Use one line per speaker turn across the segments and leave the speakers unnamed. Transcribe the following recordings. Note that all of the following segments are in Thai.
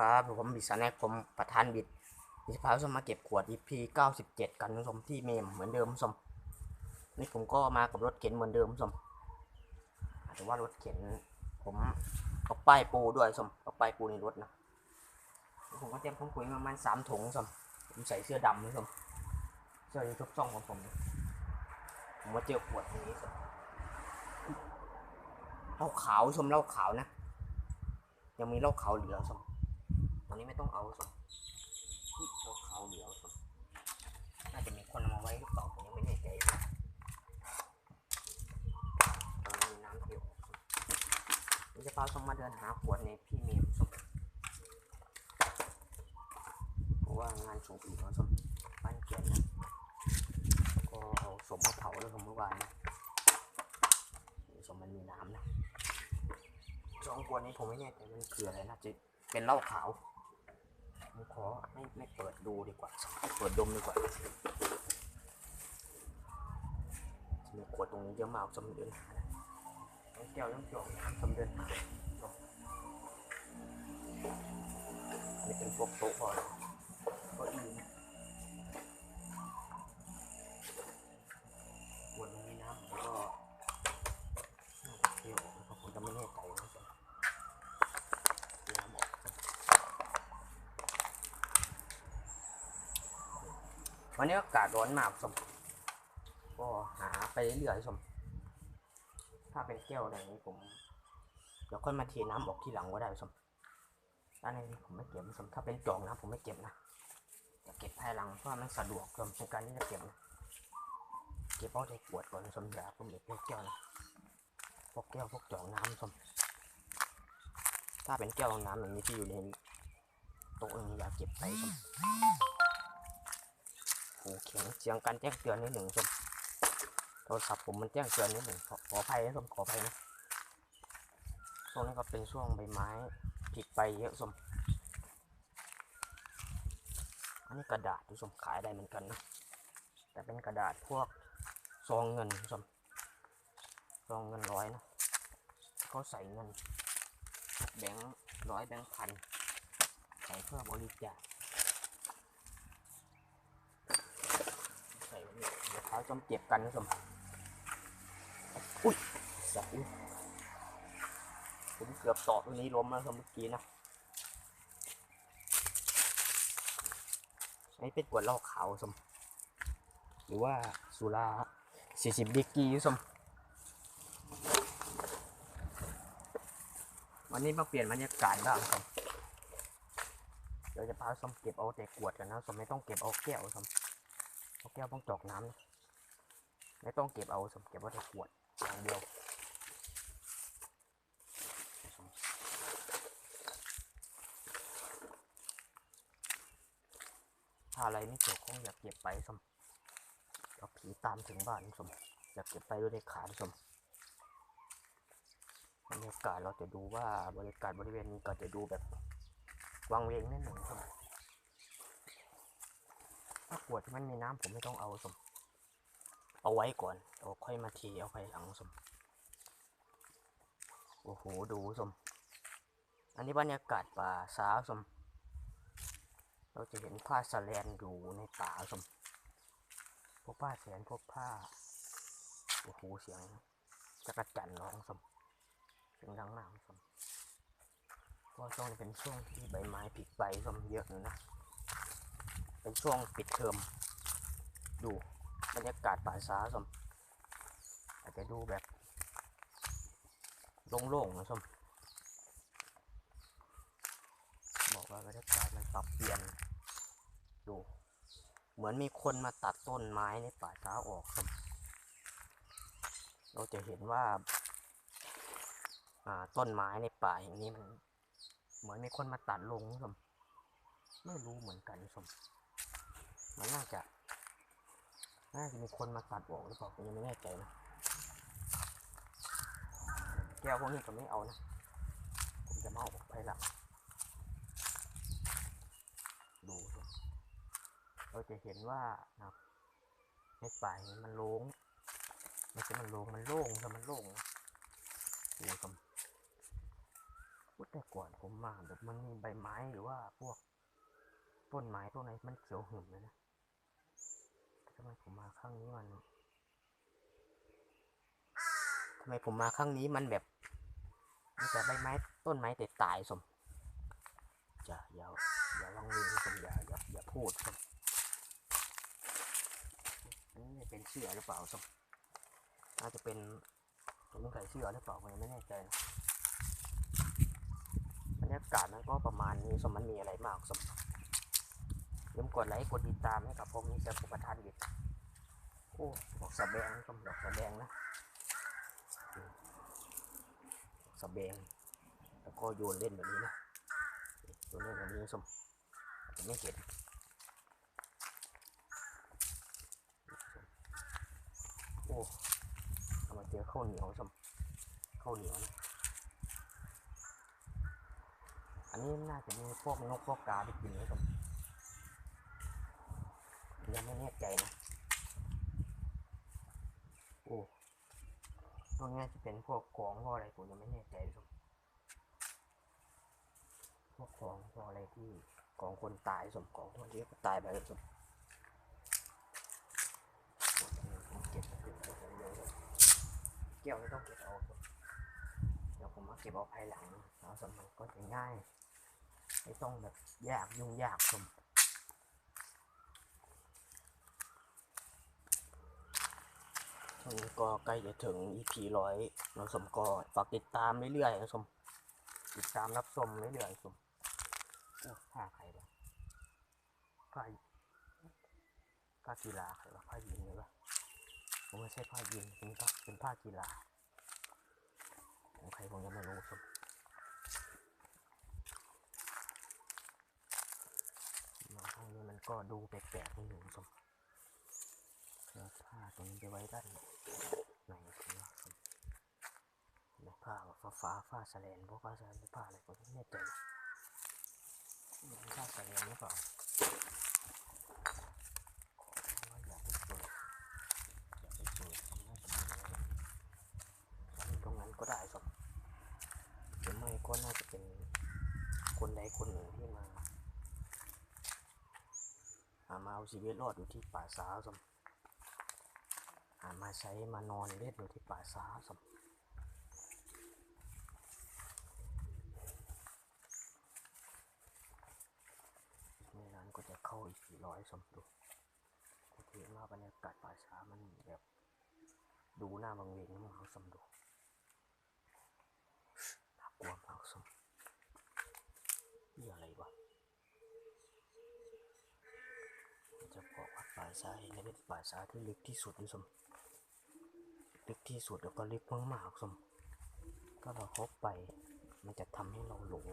ครับผมบิสแนกผมประธานบิดดิสพาสมมาเก็บขวด EP 97 กันคุณผู้ชมที่เมมเหมือนเดิมคุณผู้ชมนี่ผมก็มากับรถเข็นเหมือนเดิมคุณผู้ชมแต่ว่ารถเข็น ผมเอาป้ายปูด้วยคุณผู้ชมเอาป้ายปูในรถนะผมก็เตรียมถุงปุ๋ยประมาณสามถุงคุณผู้ชมผมใส่เสื้อดำคุณผู้ชมเสื้อยูทูบช่องของผมผมมาเจอขวดนี้คุณผู้ชมเหล้าขาวคุณผู้ชมเหล้าขาวนะยังมีเหล้าขาวเหลือคุณผู้ชม นี้ไม่ต้องเอาสมอุ๊ยเอาเขาเหลียวสมน่าจะมีคนเอามาไว้หรือเปล่าผมยังไม่แน่ใจตอนนี้น้ำเที่ยวผมจะพาสมมาเดินหาขวดในพี่เมมสมเพราะว่างานสูบอีกแล้วสมบ้านเกียนนะก็เอาสมมาเผาแล้วสมเมื่อวานนะสมมันมีน้ำนะสองขวดนี้ผมไม่แน่ใจมันคืออะไรน่าจะเป็นเหล้าขาว อไม่ไม่เปิดดูดีกว่าเปิดดมดีกว่ามีขวดตรงนี้เยอะมากจำเดินหานะต้องแก้วต้องจอกน้ำจำเดินหานี่เป็นพวกโต๊ะพอแล้วก็อีนะขวดตรงนี้น้ำผมก็น่าจะเที่ยวนะครับผมจะไม่แน่ใจนะจ๊ะน้ำออก วันนี้อากาศร้อนมากสมก็หาไปเรื่อยๆสมถ้าเป็นแก้วอะไรนี้ผมเดี๋ยวค่อยมาเทน้ำออกที่หลังก็ได้สมด้านนี้ผมไม่เก็บสมถ้าเป็นจองนะผมไม่เก็บนะจะเก็บภายหลังเพราะมันสะดวกสมในการที่จะเก็บนะเก็บเอาใจขวดก่อนสมอย่าผมเก็บแก้วนะพวกแก้วพวกจองน้ำสมถ้าเป็นแก้วน้ำอย่างนี้ที่อยู่ในโต๊ะอย่างนี้อย่าเก็บไปสม โอเคเสียงการแจ้งเตือนนิดหนึ่งชมโทรศัพท์ผมมันแจ้งเตือนนิดหนึ่งขอขออภัยนะชมขออภัยนะช่วงนี้ก็เป็นช่วงใบไม้ผลิใบเยอะชมอันนี้กระดาษดูชมขายได้เหมือนกันนะแต่เป็นกระดาษพวกซองเงินชมซองเงินร้อยนะเขาใส่เงินแบงค์ร้อยแบงค์พันใส่เพื่อบริจาค ใส่ไว้นี่ เดี๋ยวเท้าจมเจ็บกันนะสมอุ้ยสัตว์อุ๊ยผมเกือบต่อตัวนี้ล้มแล้วสมเมื่อกี้นะอันนี้เป็นขวดเหล้าขาวสม หรือว่าสุรา40ดิกรีสม วันนี้มาเปลี่ยนบรรยากาศบ้างสมเดี๋ยวจะพาสมเก็บเอาแต่ขวดกันนะสมไม่ต้องเก็บเอาแก้วสมเอาแก้วต้องจอกน้ำนะ ไม่ต้องเก็บเอาสมเก็บไว้ในขวดอย่างเดียวถ้าอะไรไม่เกี่ยวข้องอย่าเก็บไปสมเอาผีตามถึงบ้านสมอย่าเก็บไปด้วยในขาสมบรรยากาศเราจะดูว่าบรรยากาศบริเวณนี้ก็จะดูแบบวังเวงนิดหนึ่งสมถ้าขวดที่มันมีน้ำผมไม่ต้องเอาสม เอาไว้ก่อนเอาค่อยมาทีเอาไปหลังสมโอ้โหดูสม อันนี้บรรยากาศป่าสาวสม เราจะเห็นผ้าสแลนอยู่ในป่าสมพวกผ้าแสนพวกผ้าโอ้โหเสียงจักรจันร้องสมเสียงดังมากสมเพราะช่วงนี้เป็นช่วงที่ใบไม้ผลิใบสมเยอะนะเป็นช่วงปิดเทอมดู บรรยากาศป่าช้าสมอาจจะดูแบบโล่งๆนะสมบอกว่าบรรยากาศมันปรับเปลี่ยนดูเหมือนมีคนมาตัดต้นไม้ในป่าช้าออกสมเราจะเห็นว่าต้นไม้ในป่าอย่างนี้มัน เหมือนมีคนมาตัดลงสมไม่รู้เหมือนกันสมมันน่าจะ น่าจะมีคนมาตัดออกหรือเปล่าผมยังไม่แน่ใจนะแก้วพวกนี้ก็ไม่เอานะ ผมจะมาเอาออกไปหลังดูเราจะเห็นว่านะในป่านี้มันโล่งไม่ใช่มันโล่งมันโล่งแต่มันโล่งนะดูสิพูดแต่ก่อนผมมาแบบมันมีใบไม้หรือว่าพวกต้นไม้ต้นอะไรมันเขียวหึมเลยนะำไมผมมาครั้งนี้มันทำไมผมมาครั้งนี้มันแบบมีแต่ใบไม้ต้นไม้แต่ตายสมจะอย่าอย่าวังเวงสมอย่าอย่าอย่าพูดสมนนี้เป็นเชื่อหรือเปล่าสมน่าจะเป็นผมเป็นใครเชื่อหรือเปล่าผมยังไม่แน่ใจนะบรรยากาศมันก็ประมาณนี้สมมันมีอะไรมากสม ลืมกดไลค์กดติดตามให้กับผมนี่จะผู้ประทานบิดโอ้ดอกสะแบงสมดอกสะแบงนะดอกสะแบงแล้วก็โยนเล่นแบบนี้นะโยนเล่นแบบนี้สมจะไม่เห็นโอ้เอามาเจอข้าวเหนียวสมข้าวเหนียวนะอันนี้น่าจะมีพวกนกพวกกาไปกินนะผม ยังไม่แน่ใจนะโอ้ตรงนี้จะเป็นพวกของพวกอะไรผมยังไม่แน่ใจเลยพวกของพวกอะไรที่ของคนตายสมของคนที่ตายไปสมเก็บเก็บเก็บเยอะเลยแก้วไม่ต้องเก็บเอาสมเดี๋ยวผมมาเก็บเอาภายหลังเอาสมมันก็จะง่ายไม่ต้องแบบยากยุ่งยากสม วงนี้ก็ใกล้จะถึง EP ร้อยเราสมก็ฝากติดตามเรื่อยๆนะสมติดตามรับชมเรื่อยๆสมโอ้ผ้าใครวะผ้าผ้ากีฬาใครวะผ้ายีนเลยวะผมไม่ใช่ผ้ายีนเป็นผ้าเป็นผ้ากีฬาของใครผมยังไม่รู้สมมาห้องนี้มันก็ดูแปลกๆนิดหนึ่งสม ตรงนี้จะไว้ด้านไหนสมนะในผ้าฟ้าฟ้าฟ้าแสลนพวกฟ้าแสลนผ้าอะไรผมไม่แน่ใจนะนี่เป็นผ้าแสลนหรือเปล่าอว่าอย่าไปเปิดอย่าไปเปิดน่าจะมีตรงนั้นก็ได้สมหรือไม่ก็น่าจะเป็นคนใดคนหนึ่งที่มาหามาเอาชีวิตรอดอยู่ที่ป่าช้าสม มาใช้มานอนเล่นอยู่ที่ป่าช้าสมนี่นั้นก็จะเข้าอีกกี่ร้อยสมดูโอเคว่าบรรยากาศป่าช้ามันแบบดูหน้าบังเวงมาสมดูน่ากลัวมากสมนี่อะไรวะจะบอกว่าป่าช้าแห่งนี้เป็นป่าช้าที่ลึกที่สุดด้วยสม ลึกที่สุดแล้วก็ลึกมากๆสมถ้าเราเข้าไปมันจะทำให้เราหลง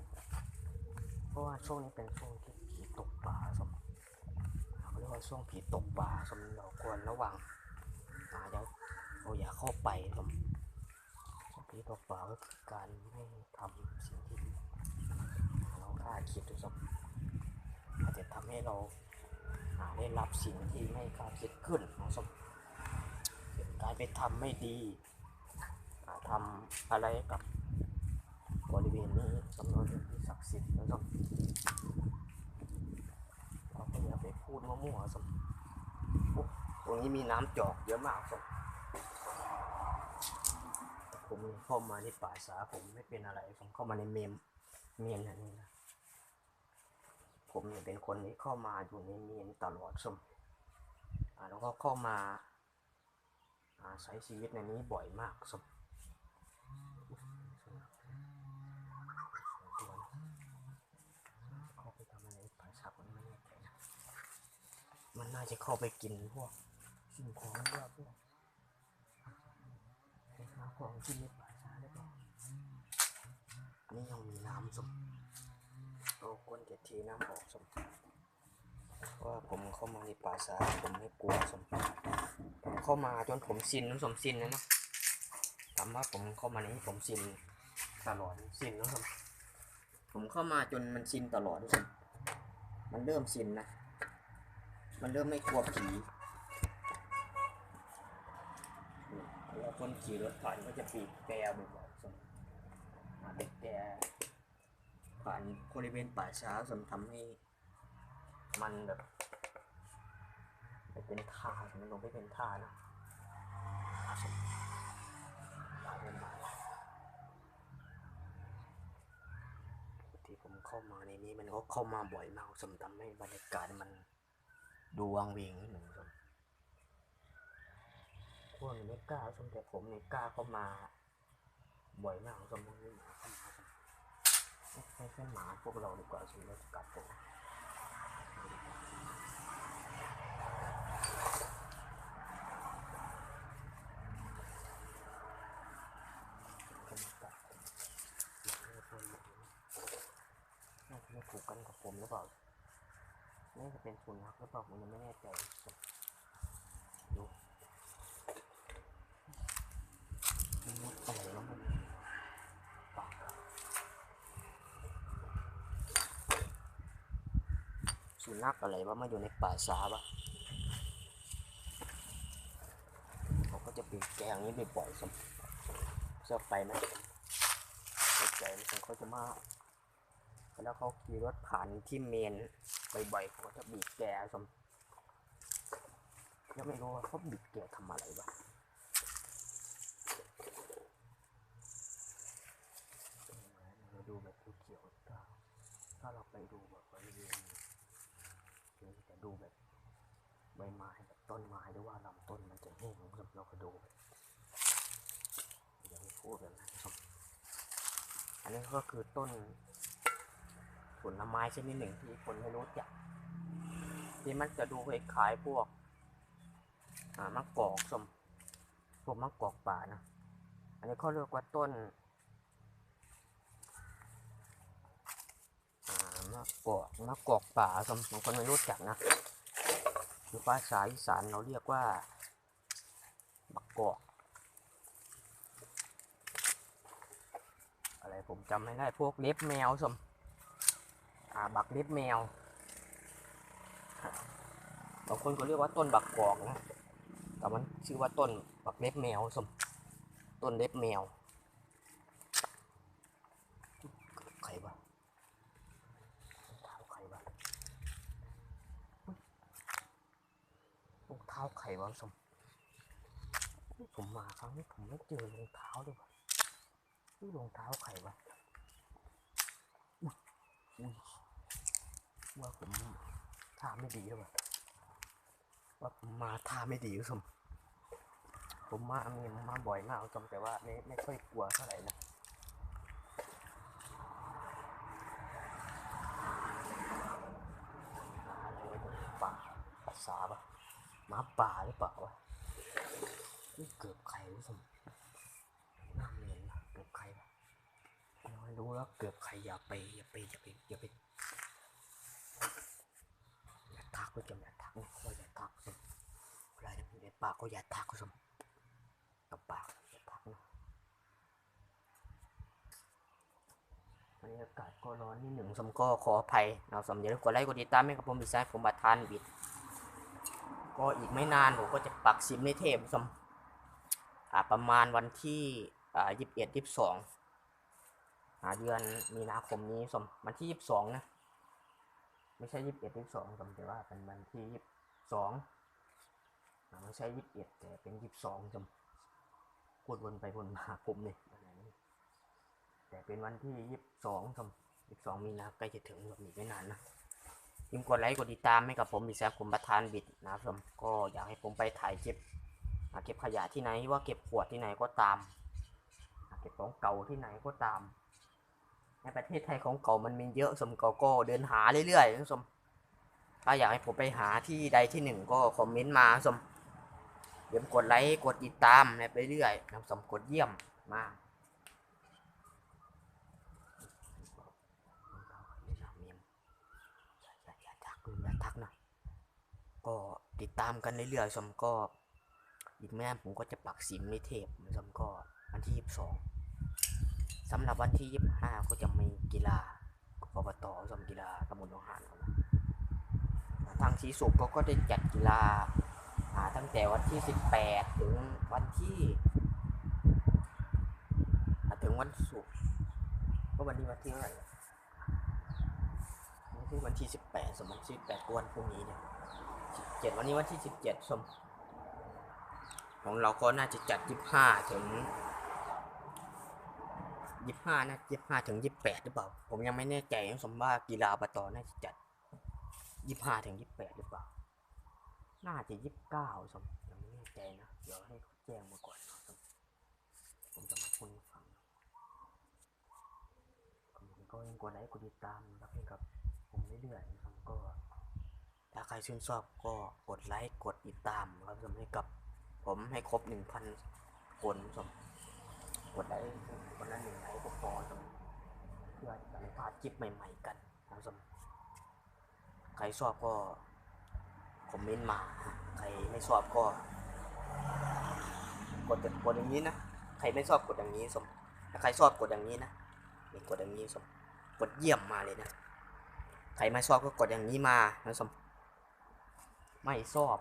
เพราะว่าช่วงนี้เป็นช่วงที่ผีตกปลาสมเขาเรียกว่าช่วงผีตกปลาสมเราควรระวังอาอย่าเราอย่าเข้าไปสมช่วงผีตกปลาก็คือการไม่ทำสิ่งที่เราคาดคิดด้วยสมอาจจะทำให้เราได้รับสิ่งที่ไม่คาดคิดขึ้น ไปทำไม่ดีทำอะไรกับบริเวณนี้สำนวนที่ศักดิ์สิทธิ์นะสมเราก็อย่าไปพูดมั่วๆสมตรงนี้มีน้ำจอกเยอะมากสมผมเข้ามาในป่าสาผมไม่เป็นอะไร ผมเข้ามาในเมมเมียนอันนี้นะผมเนี่ยเป็นคนที่เข้ามาอยู่ในเมียนตลอดสมแล้วก็เข้ามา อาใช้ชีวิตในนี้บ่อยมากสมเข้าไปทำอะไรป่าชักมันไม่แน่ใจนะมันน่าจะเข้าไปกินพวกสิ่งของว่าพวกไปหาของที่ในป่าช้าได้เปล่าอันนี้ยังมีน้ำสมเราควรจะเทน้ำออกสม เพราะว่าผมเข้ามาในป่าช้าผมไม่กลัวสมผมเข้ามาจนผมชินนะสมชินนะเนาะถามว่าผมเข้ามานี้ผมชินตลอดชินนะสมผมเข้ามาจนมันชินตลอดนะสมมันเริ่มชินนะ มันเริ่มไม่กลัวผีแล้วคนขี่รถผ่านก็จะปีบแปรบ่อยๆสมอ่าบีบแต่ผ่านบริเวณป่าช้าจนทำให้ มันแบบไปเป็นท่ามันลงไปเป็นท่านะที่ผมเข้ามาในนี้มันก็เข้ามาบ่อยมากสมทำให้บรรยากาศมันดูวังเวงนิดหนึ่งสมพวกนี้ไม่กล้าสมแต่ผมเนี่ยกล้าเข้ามาบ่อยมากสมมติหมาเข้ามาสมไม่ใช่หมาพวกเราดีกว่าสมแล้วกัดผม ก็มากัดผมหมาค น่าจะไม่ถูกกันกับผมหรือเปล่า น่าจะเป็นสุนัขหรือเปล่าผมยังไม่แน่ใจดูมันมุดอะไรแล้วมันปากสุนัขอะไรวะมาอยู่ในป่าช้าปะ เขาก็จะปีกแกงนี้บ่อยสมจะไปไหมไม่ใจมันเขาจะมาแล้วเขาขี่รถผ่านที่เมนบ่อยๆเขาจะบีบแกสมยังไม่รู้ว่าเขาบีบแกทำอะไรวะเราดูแบบเขียวถ้าถ้าเราไปดูแบบบริเวณคือจะดูแบบใบไม้แบบต้นไม้หรือว่าลำ ต้นมันจะแห้งเราก็ดูแบบอย่าพูดแบบนั้นครับ อันนี้ก็คือต้นผลไม้ชนิดหนึ่งที่คนไม่รู้จักที่มันจะดูคล้ายพวกมะกอกสมพวกมะกอกป่านะ อันนี้เขาเรียกว่าต้นมะกอกมะกอกป่าสมบางคนไม่รู้จักนะคือภาษาอีสานเราเรียกว่า บักกอกอะไรผมจำไม่ได้พวกเล็บแมวสมอ่าบักเล็บแมวบางคนก็เรียกว่าต้นบักกอกนะแต่มันชื่อว่าต้นบักเล็บแมวสมต้นเล็บแมวใครวะเท้าใครวะรองเท้าวะสม ผมมาครั้งนี้ผมไม่เจอรองเท้าเลยวะนี่รองเท้าใครวะอุ๊ยอุ๊ยว่าผมท่าไม่ดีด้วยว่ะว่าผมมาท่าไม่ดีคุณผู้ชมผมมามีมาบ่อยมากคุณผู้ชมแต่ว่าไม่ไม่ค่อยกลัวเท่าไหร่นะมาอะไรวะเนี่ยป่าภาษาปะหมาป่าหรือเปล่าวะนี่เกือบใครคุณผู้ชม น่าเรียนนะเกือบใครวะ เราเกือบใครอย่าไปอย่าไปอย่าไปอย่าไปอย่าทักก็จะอย่าทักนะก็อย่าทักเวลาจะมีในปากก็อย่าทักก็สมกับปากอย่าทักนะบรรยากาศก็ร้อนนิดหนึ่งสมก็ขออภัยเราสมอย่าลืมกดไลค์กดติดตามให้กับผมบิซายผมบัตรทานบิด ก็อีกไม่นานผมก็จะปักซิมในเทปสมประมาณวันที่อ่ายี่สิบเอ็ดยี่สิบสอง เดือนมีนาคมนี้สมวันที่ยี่สิบสองนะ ไม่ใช่ยี่สิบเอ็ดยี่สิบสองสมแต่ว่าเป็นวันที่ยี่สิบสองไม่ใช่ยี่สิบเอ็ดแต่เป็นยี่สิบสองสมพูดวนไปวนมาผมเนี่ยอะไรนี่แต่เป็นวันที่ยี่สิบสองสมยี่สิบสองมีนาใกล้จะถึงแบบอีกไม่นานนะยิมกดไลค์กดติดตามให้กับผมบิดแซมผมประธานบิดนะครับผมก็อยากให้ผมไปถ่ายคลิปอะเก็บขยะที่ไหนว่าเก็บขวดที่ไหนก็ตาม เก็บของเก่าที่ไหนก็ตาม ในประเทศไทยของเก่ามันมีเยอะสมเก่าก็เดินหาเรื่อยๆนะสมถ้าอยากให้ผมไปหาที่ใดที่หนึ่งก็คอมเมนต์มาสมเดี๋ยวกดไลค์กดติดตามไปเรื่อยนะสมกดเยี่ยมมาอย่าทักนะก็ติดตามกันเรื่อยๆสมก็ อีกไม่นานผมก็จะปักสิมในเทปสมก็วันที่22ส สำหรับวันที่ 25 ก็จะมีกีฬาอบตสมกีฬาตำบลหนองหานครับทางสีสุขก็ก็ได้จัดกีฬาตั้งแต่วันที่ 18 ถึงวันที่ถึงวันศุกร์ก็วันนี้วันที่เท่าไหร่นี่วันที่สิบแปดสมวันที่สิบแปดกวนพรุ่งนี้เนี่ยสิบเจ็ดวันนี้วันที่สิบเจ็ดสมของเราก็น่าจะจัดยี่ห้าถึง ยี่ห้านะยี่ห้าถึงยี่แปดหรือเปล่า ผมยังไม่แน่ใจนะสมว่ากีฬาอบตน่าจะจัดยี่ห้าถึงยี่แปดหรือเปล่า น่าจะยี่สิบเก้าสมยังไม่แน่ใจนะเดี๋ยวให้แจ้งมาก่อนนะสมผมจะมาพูดให้ฟังผมก็ยังกดไลค์กดติดตามนะครับให้กับ ผมเรื่อยๆนะครับก็ ถ้าใครชื่นชอบก็กดไลค์กดติดตามนะครับสำหรับให้กับ ผมให้ครบหนึ่งพันคนสม กดไลค์คนละหนึ่งไลค์ก็พอสมเพื่อจะได้พลาดคลิปใหม่ๆกันนะสมใครชอบก็คอมเมนต์มา ใครไม่ชอบก็ กดกดอย่างนี้นะ ใครไม่ชอบกดอย่างนี้สมถ้าใครชอบกดอย่างนี้นะนี่กดอย่างนี้สม กดเยี่ยมมาเลยนะ ใครไม่ชอบก็กดอย่างนี้มานะสม ไม่ชอบ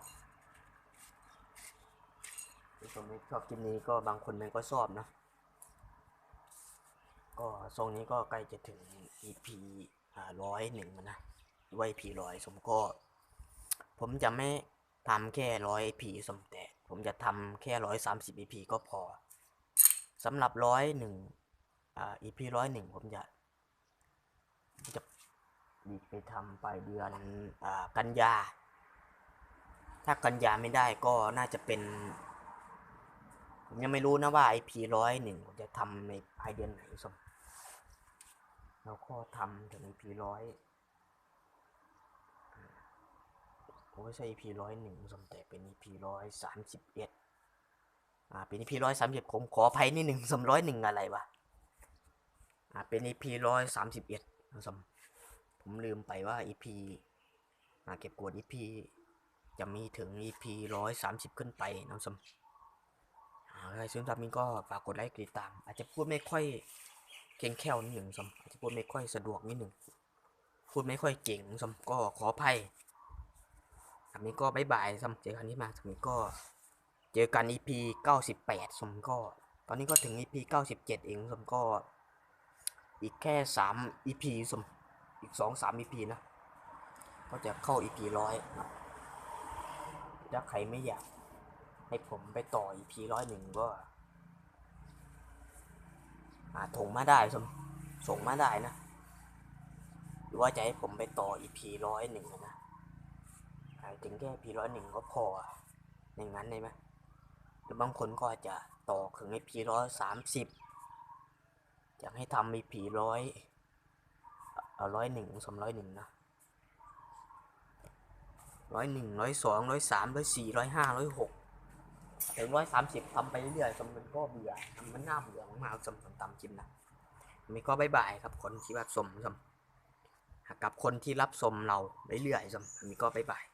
ที่ผมไม่ชอบคลิปนี้ก็บางคนมันก็ชอบนะ ก็ทรงนี้ก็ใกล้จะถึง EP ร้อยหนึ่งนะด้วย EP ร้อยสมก็ ผมจะไม่ทำแค่ร้อย EP สมแต่ ผมจะทำแค่ร้อยสามสิบ EP ก็พอสำหรับร้อยหนึ่งอ่า EP ร้อยหนึ่งผมจะจะดีไปทำปลายเดือนอ่ากันยา ถ้ากันยาไม่ได้ก็น่าจะเป็นผมยังไม่รู้นะว่า IP ร้อยหนึ่งผมจะทำในภายเดือนไหนสม แล้วก็ทำถึง IP ร้อยผมไม่ใช่ EP ร้อยหนึ่งสมแต่เป็น EP ร้อยสามสิบเอ็ดอ่าเป็น EP ร้อยสามสิบผมขออภัยนิดหนึ่งสมร้อยหนึ่งอะไรวะอ่าเป็น EP ร้อยสามสิบเอ็ดสมผมลืมไปว่า EP อ่าเก็บกวด EP จะมีถึง EP ร้อยสามสิบขึ้นไปนะสมอ่าใครซึ่งทำนี้ก็ฝากกดไลค์กดติดตาม อาจจะพูดไม่ค่อย เก่งแค่วนิดหนึ่งสมอาจจะพูดไม่ค่อยสะดวกนิดหนึ่งพูดไม่ค่อยเก่งสมก็ขออภัยอันนี้ก็บายบายสมเจอกันที่มาสมิก็เจอกัน EP เก้าสิบแปดสมก็ ตอนนี้ก็ถึง EP เก้าสิบเจ็ดเองสมก็ อีกแค่สาม EP สมอีกสองสาม EP นะก็จะเข้า EP ร้อยถ้าใครไม่อยากให้ผมไปต่อ EP ร้อยหนึ่งก็ อาถงมาได้สมส่งมาได้นะ หรือว่าจะให้ผมไปต่อ EP ร้อยหนึ่งนะถึงแค่ EP ร้อยหนึ่งก็พออย่างนั้นได้ไหมหรือบางคนก็จะต่อถึง EP ร้อยสามสิบอยากให้ทำ EP ร้อยเอาร้อยหนึ่งสองร้อยหนึ่งนะร้อยหนึ่งร้อยสองร้อยสามร้อยสี่ร้อยห้าร้อยหก ถึงร้อยสามสิบทำไปเรื่อยๆสมมันก็เบื่อมันน่าเบื่อมากๆสมสมตำจิมนะมีก็บายบายครับ คนที่รับชมสมกับคนที่รับชมเราเรื่อยๆสมมีก็บายบาย